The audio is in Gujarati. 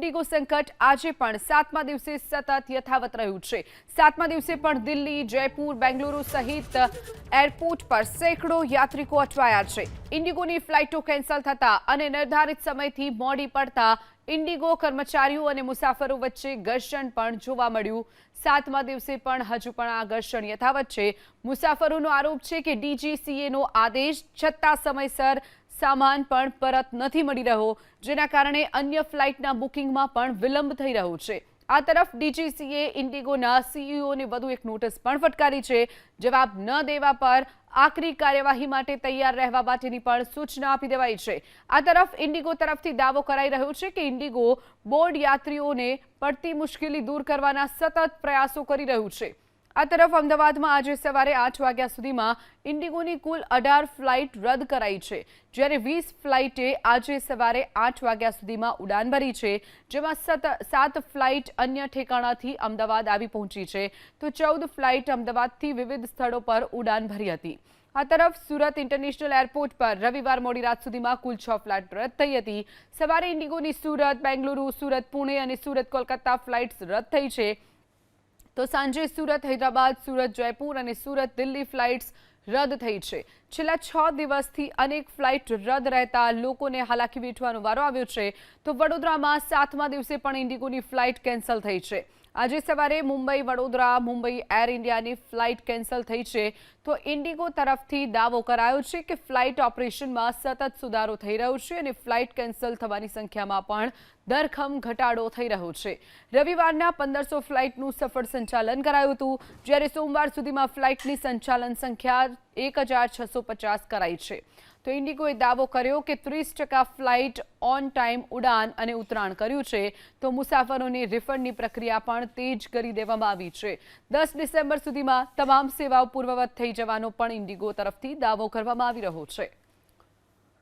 ઇન્ડિગો સંકટ આજે પણ સાતમા દિવસે સતત યથાવત રહ્યું છે. સાતમા દિવસે પણ દિલ્હી, જયપુર, બેંગલુરુ સહિત એરપોર્ટ પર સેંકડો યાત્રિકો અટવાયા છે. ઇન્ડિગોની ફ્લાઇટો કેન્સલ થતા અને નિર્ધારિત સમયથી મોડી પડતા ઇન્ડિગો કર્મચારીઓ અને મુસાફરો વચ્ચે ઘર્ષણ પણ જોવા મળ્યું. સાતમા દિવસે પણ હજુ પણ આ ઘર્ષણ યથાવત છે. મુસાફરોનો આરોપ છે કે ડીજીસીએનો આદેશ છતાં સમયસર સામાન પણ પરત નથી મળી રહ્યો, જેના કારણે અન્ય ફ્લાઇટના બુકિંગમાં પણ વિલંબ થઈ રહ્યો છે. આ તરફ ડીજીસીએ ઇન્ડિગોના સીઈઓને વધુ એક નોટિસ પણ ફટકારી છે. જવાબ ન દેવા પર આકરી કાર્યવાહી માટે તૈયાર રહેવા માટેની પણ સૂચના આપી દેવાઈ છે. આ તરફ ઇન્ડિગો તરફથી દાવો કરાઈ રહ્યો છે કે ઇન્ડિગો બોર્ડ યાત્રીઓને પડતી મુશ્કેલી દૂર કરવાના સતત પ્રયાસો કરી રહ્યું છે. આ તરફ અમદાવાદમાં આજે સવારે આઠ વાગ્યા સુધીમાં ઇન્ડિગોની કુલ અઢાર ફ્લાઇટ રદ કરાઈ છે. જ્યારે વીસ ફ્લાઇટે આજે સવારે આઠ વાગ્યા સુધીમાં ઉડાન ભરી છે, જેમાં સત ફ્લાઇટ અન્ય ઠેકાણાથી અમદાવાદ આવી પહોંચી છે. તો ચૌદ ફ્લાઇટ અમદાવાદથી વિવિધ સ્થળો પર ઉડાન ભરી હતી. આ તરફ સુરત ઇન્ટરનેશનલ એરપોર્ટ પર રવિવાર મોડી રાત સુધીમાં કુલ છ ફ્લાઇટ રદ થઈ હતી. સવારે ઇન્ડિગોની સુરત, બેંગલુરુ, સુરત, પુણે અને સુરત કોલકાતા ફ્લાઇટ્સ રદ થઈ છે. તો સાંજે સુરત, હૈદરાબાદ, સુરત, જયપુર અને સુરત દિલ્હી ફ્લાઇટ્સ રદ થઈ છે. છેલ્લા છ દિવસથી અનેક ફ્લાઇટ રદ રહેતા લોકોને હાલાકી વેઠવાનો વારો આવ્યો છે. તો વડોદરામાં સાતમા દિવસે પણ ઇન્ડિગોની ફ્લાઇટ કેન્સલ થઈ છે. આજે સવારે મુંબઈ વડોદરા, મુંબઈ એર ઇન્ડિયાની ફ્લાઇટ કેન્સલ થઈ છે. તો ઇન્ડિગો તરફથી દાવો કરાયો છે કે ફ્લાઇટ ઓપરેશનમાં સતત સુધારો થઈ રહ્યો છે અને ફ્લાઇટ કેન્સલ થવાની સંખ્યામાં પણ દરખમ ઘટાડો થઈ રહ્યો છે. રવિવારના પંદરસો ફ્લાઇટનું સફળ સંચાલન કરાયું હતું, જ્યારે સોમવાર સુધીમાં ફ્લાઇટની સંચાલન સંખ્યા એક કરાઈ છે. તો ઇન્ડિગોએ દાવો કર્યો કે ત્રીસ ટકા ફ્લાઇટ ઓન ટાઈમ ઉડાન અને ઉતરાણ કર્યું છે. તો મુસાફરોને રિફંડની પ્રક્રિયા પણ તેજ કરી દેવામાં આવી છે. દસ ડિસેમ્બર સુધીમાં તમામ સેવાઓ પૂર્વવત થઈ જવાનો પણ ઇન્ડિગો તરફથી દાવો કરવામાં આવી રહ્યો છે.